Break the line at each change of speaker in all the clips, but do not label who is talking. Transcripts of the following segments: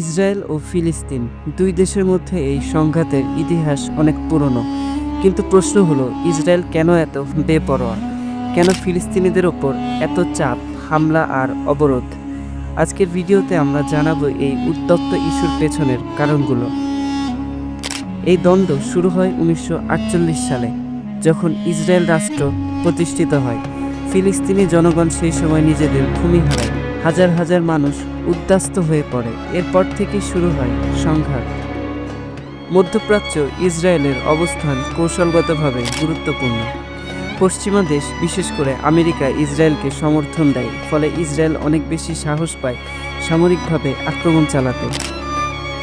Israel ও ফিলিস্তিন দুই দেশের মধ্যে এই সংঘাতের ইতিহাস অনেক পুরনো। কিন্তু প্রশ্ন হলো, ইসরায়েল কেন এত বেপরোয়া? কেন ফিলিস্তিনিদের ওপর এত চাপ, হামলা আর অবরোধ? আজকের ভিডিওতে আমরা জানাব এই উত্তপ্ত ইস্যুর পেছনের কারণগুলো। এই দ্বন্দ্ব শুরু হয় উনিশশো আটচল্লিশ সালে, যখন ইসরায়েল রাষ্ট্র প্রতিষ্ঠিত হয়। ফিলিস্তিনি জনগণ সেই সময় নিজেদের ভূমি হারায়। হাজার হাজার মানুষ উদ্বাস্ত হয়ে পড়ে। এরপর থেকে শুরু হয় সংঘাত। মধ্যপ্রাচ্য ইসরায়েলের অবস্থান কৌশলগতভাবে গুরুত্বপূর্ণ। পশ্চিমা দেশ, বিশেষ করে আমেরিকা, ইসরায়েলকে সমর্থন দেয়, ফলে ইসরায়েল অনেক বেশি সাহস পায় সামরিকভাবে আক্রমণ চালাতে।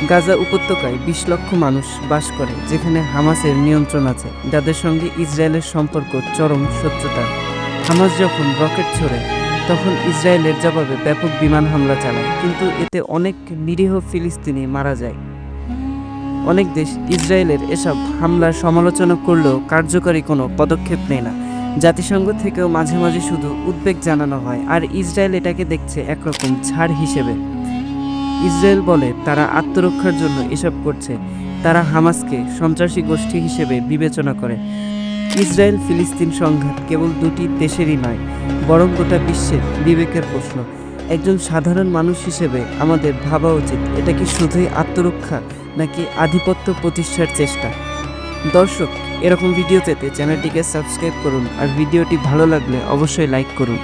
গাজা উপত্যকায় বিশ লক্ষ মানুষ বাস করে, যেখানে হামাসের নিয়ন্ত্রণ আছে। যাদের সঙ্গে ইসরায়েলের সম্পর্ক চরম শত্রুতা। হামাস যখন রকেট ছোড়ে তখন ইসরায়েলের জবাবে ব্যাপক বিমান হামলা চালায়। কিন্তু এতে অনেক নিরীহ ফিলিস্তিনি মারা যায়। অনেক দেশ ইসরায়েলের এসব হামলার সমালোচনা করলেও কার্যকরী কোনো পদক্ষেপ নেয় না। জাতিসংঘ থেকেও মাঝে মাঝে শুধু উদ্বেগ জানানো হয়, আর ইসরায়েল এটাকে দেখছে একরকম ছাড় হিসেবে। ইসরায়েল বলে, তারা আত্মরক্ষার জন্য এসব করছে। তারা হামাসকে সন্ত্রাসী গোষ্ঠী হিসেবে বিবেচনা করে। ইসরায়েল ফিলিস্তিন সংঘাত কেবল দুটি দেশেরই নয়, বরং গোটা বিশ্বের বিবেকের প্রশ্ন। একজন সাধারণ মানুষ হিসেবে আমাদের ভাবা উচিত, এটা কি শুধুই আত্মরক্ষা নাকি আধিপত্য প্রতিষ্ঠার চেষ্টা? দর্শক, এরকম ভিডিও পেতে চ্যানেলটিকে সাবস্ক্রাইব করুন আর ভিডিওটি ভালো লাগলে অবশ্যই লাইক করুন।